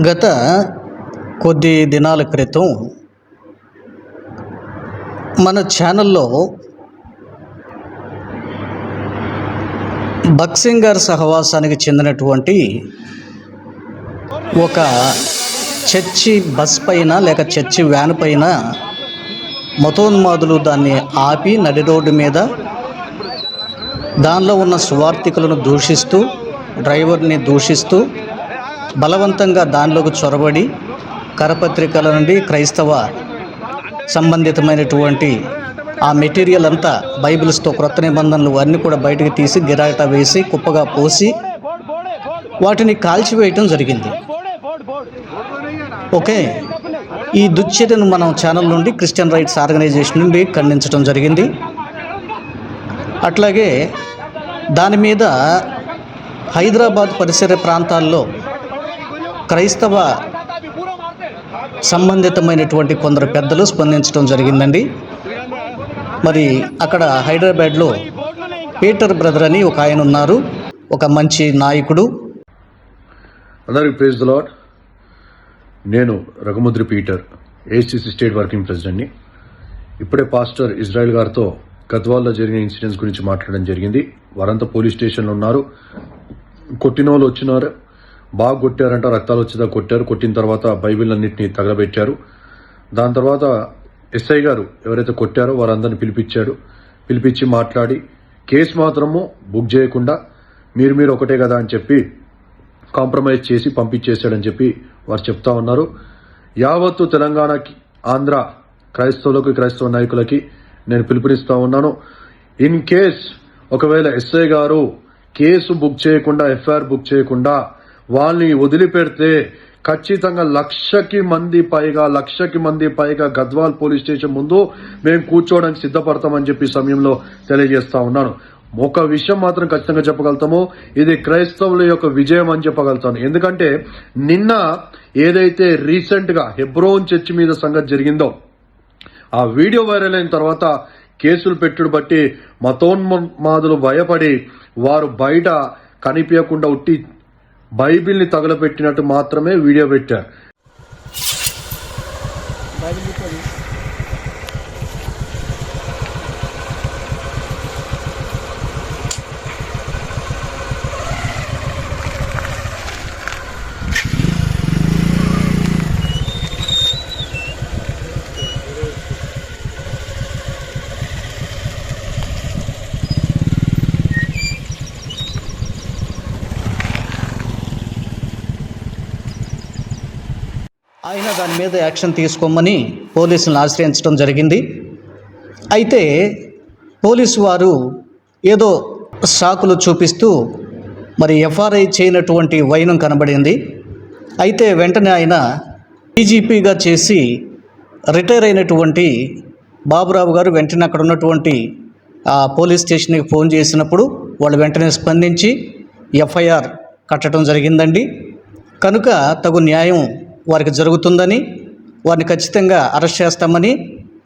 గత కొద్ది దినాల క్రితం మన ఛానల్లో బక్సింగర్ సహవాసానికి చెందినటువంటి ఒక చర్చి బస్ పైన లేక చర్చి వ్యాన్ పైన మతోన్మాదులు దాన్ని ఆపి నడి రోడ్డు మీద దానిలో ఉన్న సువార్థికులను దూషిస్తూ డ్రైవర్ని దూషిస్తూ బలవంతంగా దానిలోకి చొరబడి కరపత్రికల నుండి క్రైస్తవ సంబంధితమైనటువంటి ఆ మెటీరియల్ అంతా బైబిల్స్తో క్రొత్త నిబంధనలు అన్నీ కూడా బయటకు తీసి గిరాట వేసి కుప్పగా పోసి వాటిని కాల్చివేయటం జరిగింది. ఓకే? ఈ దుశ్చర్యను మనం ఛానల్ నుండి క్రిస్టియన్ రైట్స్ ఆర్గనైజేషన్ నుండి ఖండించడం జరిగింది. అట్లాగే దాని మీద హైదరాబాద్ పరిసర ప్రాంతాల్లో క్రైస్తవ సంబంధితమైనటువంటి కొందరు పెద్దలు స్పందించడం జరిగిందండి. మరి అక్కడ హైదరాబాద్లో పీటర్ బ్రదర్ అని ఒక ఆయన ఉన్నారు. ఒక మంచి నాయకుడు. అందరికి ప్రేజ్ ద లాడ్ నేను Raghumudri Peter ACC state working ప్రెసిడెంట్ని. ఇప్పుడే పాస్టర్ ఇజ్రాయెల్ గారితో గద్వాల్లో జరిగిన ఇన్సిడెంట్స్ గురించి మాట్లాడడం జరిగింది. వారంతా పోలీస్ స్టేషన్లో ఉన్నారు. కొట్టిన వాళ్ళు వచ్చినారు. బాగా కొట్టారంట రక్తాలు వచ్చేదా కొట్టారు. కొట్టిన తర్వాత బైబిల్ అన్నింటినీ తగలబెట్టారు. దాని తర్వాత ఎస్ఐ గారు ఎవరైతే కొట్టారో వారందరిని పిలిపించాడు. పిలిపించి మాట్లాడి కేసు మాత్రము బుక్ చేయకుండా మీరు మీరు ఒకటే కదా అని చెప్పి కాంప్రమైజ్ చేసి పంపించేశాడని చెప్పి వారు చెప్తా ఉన్నారు. యావత్తు తెలంగాణకి ఆంధ్ర క్రైస్తవులకు క్రైస్తవ నాయకులకి నేను పిలుపునిస్తా ఉన్నాను. ఇన్ కేస్ ఒకవేళ ఎస్ఐ గారు కేసు బుక్ చేయకుండా ఎఫ్ఐఆర్ బుక్ చేయకుండా వాళ్ళని వదిలిపెడితే ఖచ్చితంగా లక్షకి మంది పైగా లక్షకి మంది పైగా గద్వాల్ పోలీస్ స్టేషన్ ముందు మేము కూర్చోవడానికి సిద్ధపడతామని చెప్పి సమయంలో తెలియజేస్తా ఉన్నాను. ఒక విషయం మాత్రం ఖచ్చితంగా చెప్పగలుగుతాము. ఇది క్రైస్తవుల యొక్క విజయం అని చెప్పగలుగుతాను. ఎందుకంటే నిన్న ఏదైతే రీసెంట్గా హెబ్రోన్ చర్చి మీద సంగతి జరిగిందో ఆ వీడియో వైరల్ అయిన తర్వాత కేసులు పెట్టుడు బట్టి మతోన్మాదులు భయపడి వారు బయట కనిపించకుండా ఉట్టి బైబిల్ని తగలపెట్టినట్టు మాత్రమే వీడియో పెట్టారు అయినా దాని మీద యాక్షన్ తీసుకోమని పోలీసులను ఆశ్రయించడం జరిగింది. అయితే పోలీసు వారు ఏదో సాకులు చూపిస్తూ మరి ఎఫ్ఆర్ఐ చేయనటువంటి వైనం కనబడింది. అయితే వెంటనే ఆయన డీజీపీగా చేసి రిటైర్ అయినటువంటి బాబురావు గారు వెంటనే అక్కడ ఉన్నటువంటి ఆ పోలీస్ స్టేషన్కి ఫోన్ చేసినప్పుడు వాళ్ళు వెంటనే స్పందించి ఎఫ్ఐఆర్ కట్టడం జరిగిందండి. కనుక తగు న్యాయం వారికి జరుగుతుందని వారిని ఖచ్చితంగా అరెస్ట్ చేస్తామని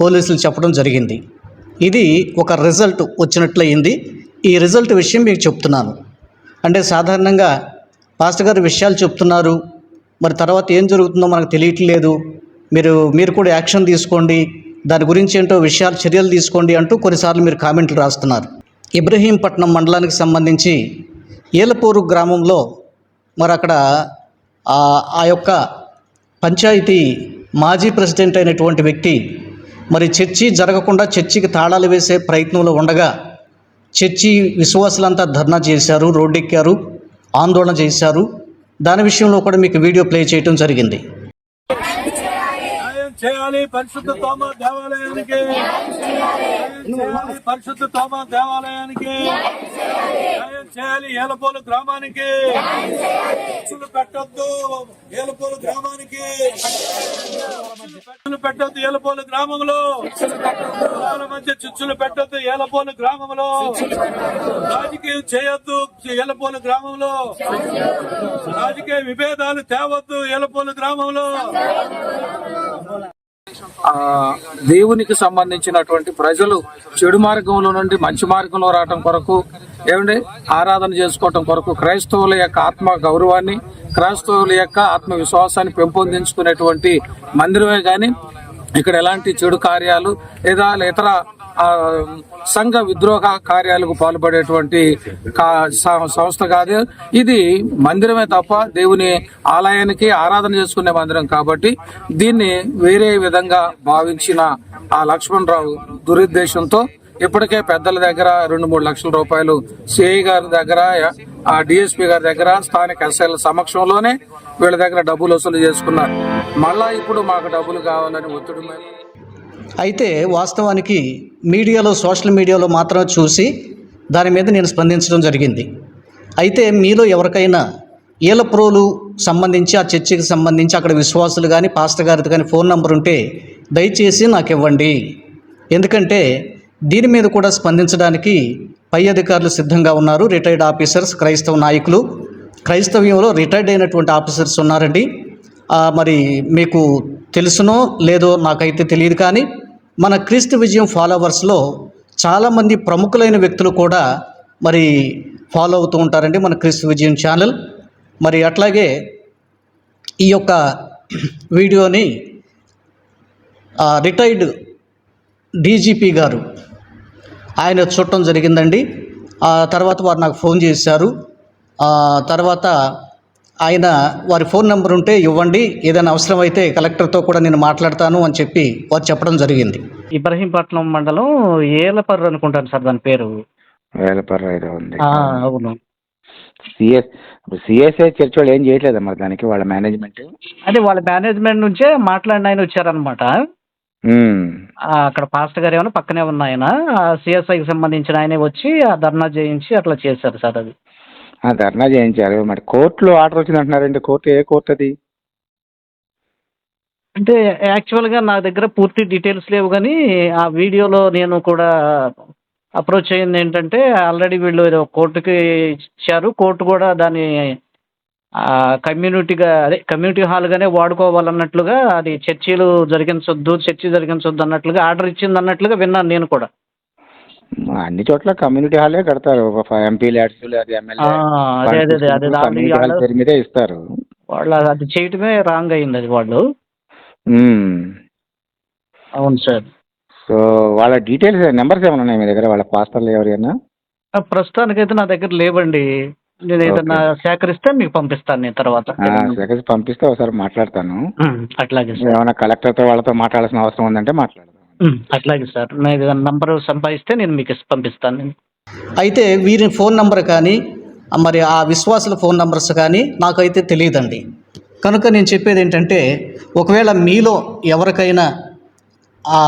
పోలీసులు చెప్పడం జరిగింది. ఇది ఒక రిజల్ట్ వచ్చినట్లయింది. ఈ రిజల్ట్ విషయం మీకు చెప్తున్నాను. అంటే సాధారణంగా పాస్టర్ గారు విషయాలు చెప్తున్నారు. మరి తర్వాత ఏం జరుగుతుందో మనకు తెలియట్లేదు. మీరు మీరు కూడా యాక్షన్ తీసుకోండి. దాని గురించి ఏంటో విషయాలు చర్యలు తీసుకోండి అంటూ కొన్నిసార్లు మీరు కామెంట్లు రాస్తున్నారు. ఇబ్రహీంపట్నం మండలానికి సంబంధించి ఏలపూరు గ్రామంలో మరి అక్కడ ఆ ఆ యొక్క పంచాయతీ మాజీ ప్రెసిడెంట్ అయినటువంటి వ్యక్తి మరి చర్చి జరగకుండా చర్చికి తాళాలు వేసే ప్రయత్నంలో ఉండగా చర్చి విశ్వాసులంతా ధర్నా చేశారు రోడ్డెక్కారు ఆందోళన చేశారు. దాని విషయంలో కూడా మీకు వీడియో ప్లే చేయడం జరిగింది. చేయాలి పరిశుద్ధ తోమ దేవాలయానికి. పరిశుద్ధ తోమ దేవాలయానికి. చేయాలి ఏలపోలు గ్రామానికి. చిచ్చులు పెట్టొద్దు. ఏలపోలు గ్రామానికి. చిచ్చులు పెట్టొద్దు ఏలపోలు గ్రామంలో. కులాల మధ్య చిచ్చులు పెట్టొద్దు ఏలపోలు గ్రామంలో. రాజకీయం చేయొద్దు ఏలపోలు గ్రామంలో. రాజకీయ విభేదాలు తేవద్దు ఏలపోలు గ్రామంలో. దేవునికి సంబంధించినటువంటి ప్రజలు చెడు మార్గంలో నుండి మంచి మార్గంలో రావటం కొరకు ఏమండి? ఆరాధన చేసుకోవటం కొరకు క్రైస్తవుల యొక్క ఆత్మ గౌరవాన్ని క్రైస్తవుల యొక్క ఆత్మవిశ్వాసాన్ని పెంపొందించుకునేటువంటి మందిరమే కానీ ఇక్కడ ఎలాంటి చెడు కార్యాలు లేదా ఇతర సంఘ విద్రోహ కార్యాలకు పాల్పడేటువంటి కా- సంస్థ కాదు. ఇది మందిరమే తప్ప దేవుని ఆలయానికి ఆరాధన చేసుకునే మందిరం కాబట్టి దీన్ని వేరే విధంగా భావించిన ఆ లక్ష్మణరావు దురుద్దేశంతో ఇప్పటికే పెద్దల దగ్గర రెండు మూడు లక్షల రూపాయలు సిఐ గారి దగ్గర ఆ డిఎస్పీ గారి దగ్గర స్థానిక ఎస్ఐల సమక్షంలోనే వీళ్ళ దగ్గర డబ్బులు వసూలు చేసుకున్నారు. మళ్ళా ఇప్పుడు మాకు డబ్బులు కావాలని ఒత్తిడి మీద అయితే వాస్తవానికి మీడియాలో సోషల్ మీడియాలో మాత్రమే చూసి దాని మీద నేను స్పందించడం జరిగింది. అయితే మీలో ఎవరికైనా ఈలప్రోలు సంబంధించి ఆ చర్చికి సంబంధించి అక్కడ విశ్వాసులు కానీ పాస్టర్ గారిది కానీ ఫోన్ నెంబర్ ఉంటే దయచేసి నాకు ఇవ్వండి. ఎందుకంటే దీని మీద కూడా స్పందించడానికి పై అధికారులు సిద్ధంగా ఉన్నారు. రిటైర్డ్ ఆఫీసర్స్ క్రైస్తవ నాయకులు క్రైస్తవ్యంలో రిటైర్డ్ అయినటువంటి ఆఫీసర్స్ ఉన్నారండి. మరి మీకు తెలుసునో లేదో నాకైతే తెలియదు కానీ మన క్రీస్తు విజయం ఫాలోవర్స్లో చాలామంది ప్రముఖులైన వ్యక్తులు కూడా మరి ఫాలో అవుతూ ఉంటారండి మన క్రీస్తు విజయం ఛానల్. మరి అట్లాగే ఈ యొక్క వీడియోని రిటైర్డ్ డీజీపీ గారు ఆయన చూడటం జరిగిందండి. ఆ తర్వాత వారు నాకు ఫోన్ చేశారు. తర్వాత ఆయన వారి ఫోన్ నెంబర్ ఉంటే ఇవ్వండి ఏదైనా అవసరమైతే కలెక్టర్తో కూడా నేను మాట్లాడతాను అని చెప్పి వారు చెప్పడం జరిగింది. ఇబ్రహీంపట్నం మండలం ఏలపర్రు అనుకుంటాను సార్ దాని పేరు. వేలపర్ర ఏదో ఉంది. ఆ, అవును. సిఎస్ సిఎస్ఐ చర్చ్ వాళ్ళు ఏం చేయట్లేదా మరి దానికి వాళ్ళ మేనేజ్మెంట్? అదే వాళ్ళ మేనేజ్మెంట్ నుంచే మాట్లాడిన ఆయన వచ్చారనమాట అక్కడ పాస్టర్ గారు ఏమైనా పక్కనే ఉన్న ఆయన సిఎస్ఐకి సంబంధించిన ఆయనే వచ్చి ఆ ధర్నా చేయించి అట్లా చేశారు సార్ అది. ధర్నా చేయించారు. మరి కోర్టులో ఆర్డర్ వచ్చింది అంటున్నారండి కోర్టు ఏ కోర్టు అది? అంటే యాక్చువల్గా నా దగ్గర పూర్తి డీటెయిల్స్ లేవు కానీ ఆ వీడియోలో నేను కూడా అప్రోచ్ అయ్యింది ఏంటంటే ఆల్రెడీ వీళ్ళు ఏదో కోర్టుకి ఇచ్చారు. కోర్టు కూడా దాన్ని కమ్యూనిటీగా అదే కమ్యూనిటీ హాల్గానే వాడుకోవాలన్నట్లుగా అది చర్చీలు జరిగించొద్దు చర్చి జరిగించొద్దు అన్నట్లుగా ఆర్డర్ ఇచ్చింది అన్నట్లుగా విన్నాను నేను కూడా. అన్ని చోట్ల కమ్యూనిటీ హాలే కడతారు. ఒక ఎంపీ ల్యాడ్స్ అది ఆ, అదే అదే అదే అదే అది కమ్యూనిటీ హాల్ వాళ్ళు- పేరు మీదే ఇస్తారు. వాళ్ళు అది చేయటమే రాంగ్ అయింది అది వాళ్ళు. అవును సార్. సో వాళ్ళ డీటెయిల్స్ నెంబర్స్ ఏమైనా ఉన్నాయి మీ దగ్గర? వాళ్ళ పాస్టర్లు ఎవరైనా? ప్రస్తుతానికైతే నా దగ్గర లేవండి. నేను ఏదన్నా సేకరిస్తే మీకు పంపిస్తాను నేను తర్వాత. సెకండ్స్ పంపిస్తే ఒకసారి మాట్లాడతాను. అట్లాగే సార్. ఏమైనా కలెక్టర్తో వాళ్ళతో మాట్లాడాల్సిన అవసరం ఉందంటే మాట్లాడదాం. అట్లాగే సార్. నేను ఏదైనా నంబర్ సంపాదిస్తే నేను మీకు పంపిస్తాను. నేను అయితే వీరి ఫోన్ నంబర్ కానీ మరి ఆ విశ్వాసుల ఫోన్ నంబర్స్ కానీ నాకైతే తెలియదండి. కనుక నేను చెప్పేది ఏంటంటే ఒకవేళ మీలో ఎవరికైనా ఆ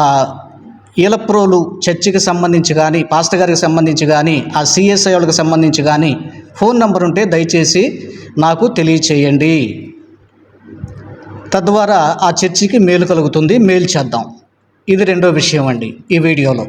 ఈలప్రోలు చర్చికి సంబంధించి కానీ పాస్టర్ గారికి సంబంధించి కానీ ఆ సిఎస్ఐ వాళ్ళకి సంబంధించి కానీ ఫోన్ నంబర్ ఉంటే దయచేసి నాకు తెలియచేయండి. తద్వారా ఆ చర్చికి మేలు కలుగుతుంది. మేలు చేద్దాం. ఇది రెండో విషయం అండి ఈ వీడియోలో.